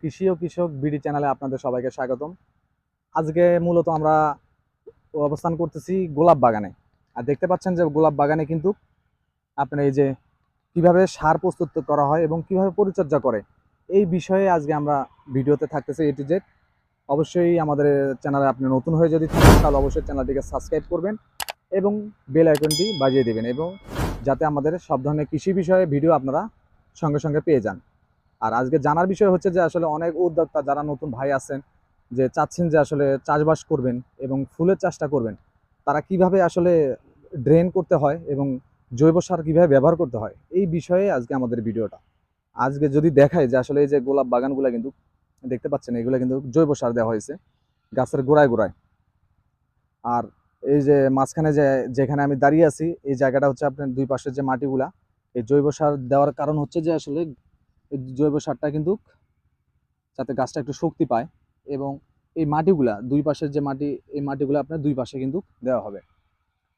কৃষি ও কৃষক বিডি চ্যানেলে আপনাদের সবাইকে স্বাগতম। আজকে মূলত আমরা অবস্থান করতেছি গোলাপ বাগানে। আর দেখতে পাচ্ছেন যে গোলাপ বাগানে কিন্তু আপনার এই যে কীভাবে সার প্রস্তুত করা হয় এবং কীভাবে পরিচর্যা করে, এই বিষয়ে আজকে আমরা ভিডিওতে থাকতেছি এটি যে অবশ্যই আমাদের চ্যানেলে আপনি নতুন হয়ে যদি থাকেন, তাহলে অবশ্যই চ্যানেলটিকে সাবস্ক্রাইব করবেন এবং বেল আইকনটি বাজিয়ে দেবেন এবং যাতে আমাদের সব ধরনের কৃষি বিষয়ে ভিডিও আপনারা সঙ্গে সঙ্গে পেয়ে যান। আর আজকে জানার বিষয় হচ্ছে যে আসলে অনেক উদ্যোক্তা যারা নতুন ভাই আছেন, যে চাচ্ছেন যে আসলে চাষবাস করবেন এবং ফুলের চাষটা করবেন, তারা কীভাবে আসলে ড্রেন করতে হয় এবং জৈব সার কীভাবে ব্যবহার করতে হয়, এই বিষয়ে আজকে আমাদের ভিডিওটা। আজকে যদি দেখায় যে আসলে এই যে গোলাপ বাগানগুলো কিন্তু দেখতে পাচ্ছেন, এগুলো কিন্তু জৈব সার দেওয়া হয়েছে গাছের গোড়ায় গোড়ায়। আর এই যে মাঝখানে যে, যেখানে আমি দাঁড়িয়ে আছি, এই জায়গাটা হচ্ছে আপনার দুই পাশের যে মাটিগুলা, এই জৈব সার দেওয়ার কারণ হচ্ছে যে আসলে জৈব সারটা কিন্তু যাতে গাছটা একটু শক্তি পায় এবং এই মাটিগুলা দুই পাশের যে মাটি, এই মাটিগুলো আপনার দুই পাশে কিন্তু দেওয়া হবে।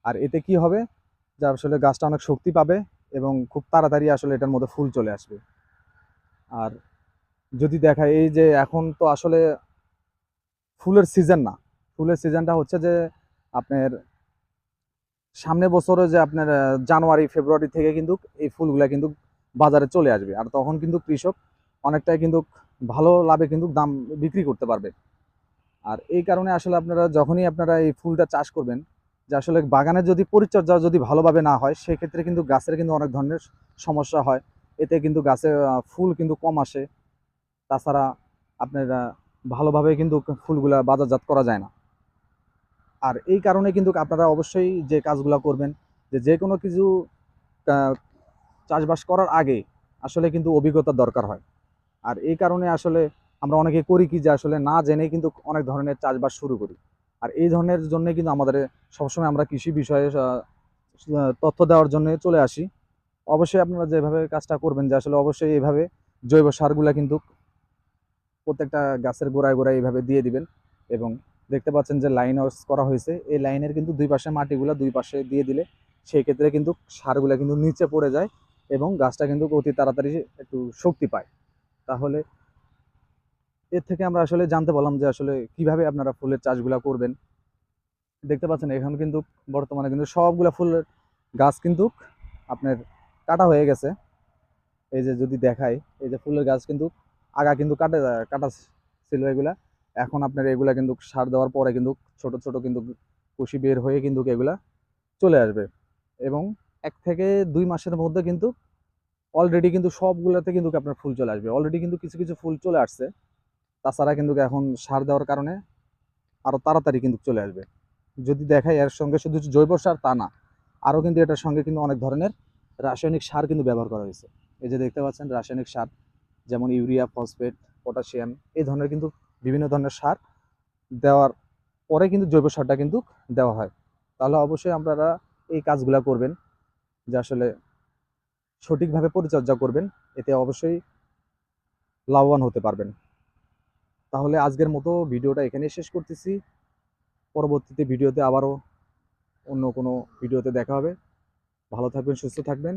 আর এতে কি হবে? যে আসলে গাছটা অনেক শক্তি পাবে এবং খুব তাড়াতাড়ি আসলে এটার মধ্যে ফুল চলে আসবে। আর যদি দেখায় এই যে এখন তো আসলে ফুলের সিজন না। ফুলের সিজনটা হচ্ছে যে আপনার সামনে বছরে যে আপনার জানুয়ারি, ফেব্রুয়ারি থেকে কিন্তু এই ফুলগুলা কিন্তু বাজারে চলে আসবে। আর তখন কিন্তু কৃষক অনেকটাই কিন্তু ভালো লাভে কিন্তু দাম বিক্রি করতে পারবে। আর এই কারণে আসলে আপনারা যখনই আপনারা এই ফুলটা চাষ করবেন, যে আসলে বাগানের যদি পরিচর্যা যদি ভালোভাবে না হয়, সেক্ষেত্রে কিন্তু গাছের কিন্তু অনেক ধরনের সমস্যা হয়। এতে কিন্তু গাছে ফুল কিন্তু কম আসে। তাছাড়া আপনারা ভালোভাবে কিন্তু ফুলগুলা বাজারজাত করা যায় না। আর এই কারণে কিন্তু আপনারা অবশ্যই যে কাজগুলো করবেন, যে যে কোনো কিছু চাষবাস করার আগে আসলে কিন্তু অভিজ্ঞতার দরকার হয়। আর এই কারণে আসলে আমরা অনেকে করি কি যে আসলে না জেনে কিন্তু অনেক ধরনের চাষবাস শুরু করি। আর এই ধরনের জন্য কিন্তু আমাদের সবসময় আমরা কৃষি বিষয়ে তথ্য দেওয়ার জন্য চলে আসি। অবশ্যই আপনারা যেভাবে কাজটা করবেন যে আসলে অবশ্যই এইভাবে জৈব সারগুলা কিন্তু প্রত্যেকটা গাছের গোড়ায় গোড়ায় এইভাবে দিয়ে দিবেন এবং দেখতে পাচ্ছেন যে লাইন করা হয়েছে। এই লাইনের কিন্তু দুই পাশে মাটিগুলা দুই পাশে দিয়ে দিলে সেই ক্ষেত্রে কিন্তু সারগুলা কিন্তু নিচে পড়ে যায়। এবং গাছটা কিন্তু অতি তাড়াতাড়ি একটু শক্তি পায়। তাহলে এর থেকে আমরা আসলে জানতে পারলাম যে আসলে কীভাবে আপনারা ফুলের চাষগুলা করবেন। দেখতে পাচ্ছেন এখন কিন্তু বর্তমানে কিন্তু সবগুলা ফুলের গাছ কিন্তু আপনার কাটা হয়ে গেছে। এই যে যদি দেখাই, এই যে ফুলের গাছ কিন্তু আগা কিন্তু কাটে, কাটা ছিল এগুলা। এখন আপনার এগুলা কিন্তু সার দেওয়ার পরে কিন্তু ছোট ছোট কিন্তু কুশি বের হয়ে কিন্তু এগুলা চলে আসবে। এবং এক থেকে দুই মাসের মধ্যে কিন্তু অলরেডি কিন্তু সবগুলোতে কিন্তু আপনার ফুল চলে আসবে। অলরেডি কিন্তু কিছু কিছু ফুল চলে আসছে। তাছাড়া কিন্তু এখন সার দেওয়ার কারণে আরও তাড়াতাড়ি কিন্তু চলে আসবে। যদি দেখাই এর সঙ্গে শুধু জৈব সার তা না আরও কিন্তু এটার সঙ্গে কিন্তু অনেক ধরনের রাসায়নিক সার কিন্তু ব্যবহার করা হয়েছে। এই যে দেখতে পাচ্ছেন রাসায়নিক সার, যেমন ইউরিয়া, ফসফেট, পটাশিয়াম, এই ধরনের কিন্তু বিভিন্ন ধরনের সার দেওয়ার পরে কিন্তু জৈব সারটা কিন্তু দেওয়া হয়। তাহলে অবশ্যই আপনারা এই কাজগুলা করবেন। যে আসলে সঠিকভাবে পরিচর্যা করবেন, এতে অবশ্যই লাভবান হতে পারবেন। তাহলে আজকের মতো ভিডিওটা এখানে শেষ করতেছি। পরবর্তীতে ভিডিওতে আবারও অন্য কোনো ভিডিওতে দেখা হবে। ভালো থাকবেন, সুস্থ থাকবেন।